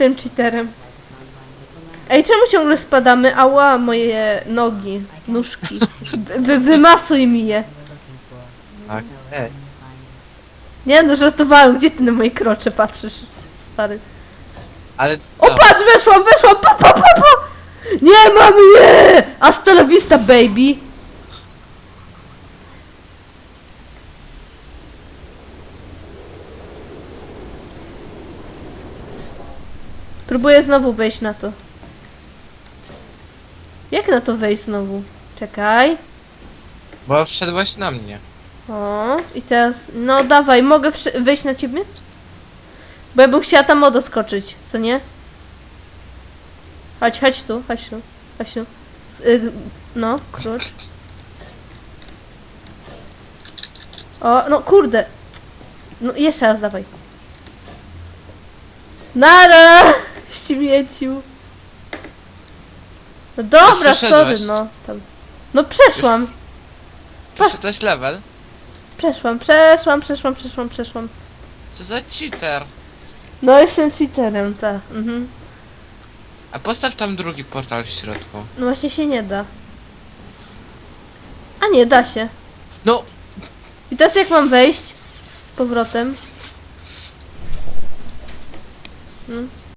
Jestem cheaterem. Ej, czemu ciągle spadamy? Ała, moje nogi, nóżki. Wy, wymasuj mi je. Tak. Ej. Nie no, żartowałem. Gdzie ty na moje krocze patrzysz, stary? Ale O, co? patrz, weszłam, weszłam, pa, pa, pa, pa! Nie mam je! Hasta la vista, baby! Próbuję znowu wejść na to. Jak na to wejść znowu? Czekaj. Bo wszedłeś na mnie. O, i teraz, no dawaj, mogę wejść na ciebie? Bo ja bym chciała tam o doskoczyć, co nie? Chodź, chodź tu, chodź tu, chodź tu. Y, no, klucz. O, no kurde. No jeszcze raz dawaj. Nara! Ścimieciu. No dobra, sorry, przeszedłeś. no. Tam. No przeszłam. Przeszedłeś level? Przeszłam, przeszłam, przeszłam, przeszłam, przeszłam. Co za cheater? No jestem cheaterem, tak. Mhm. A postaw tam drugi portal w środku. No właśnie się nie da. A nie, da się. No! I teraz jak mam wejść? Z powrotem. Hmm.